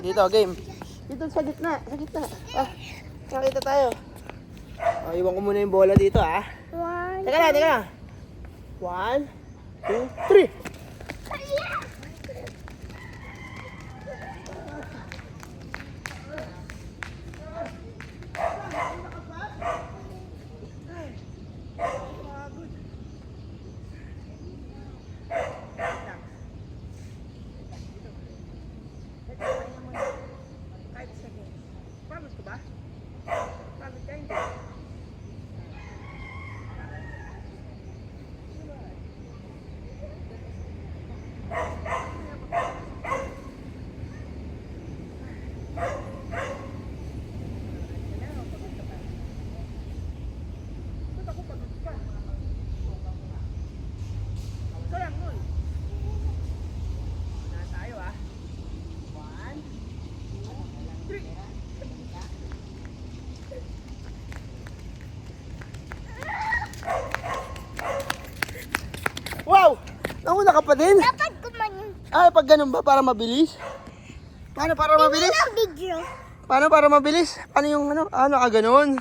Dito, game. Dito sa gitna, sa gitna. Ah, nakita tayo. Oh, iwan ko muna yung bola dito ah. One. Teka lang, teka lang. One, two, three. Oh. Nauna ka pa din? Dapat kumain. Ay, pag ganun ba? Para mabilis? Paano para mabilis? Video. Paano para mabilis? Paano yung ano? Ano ka ganun?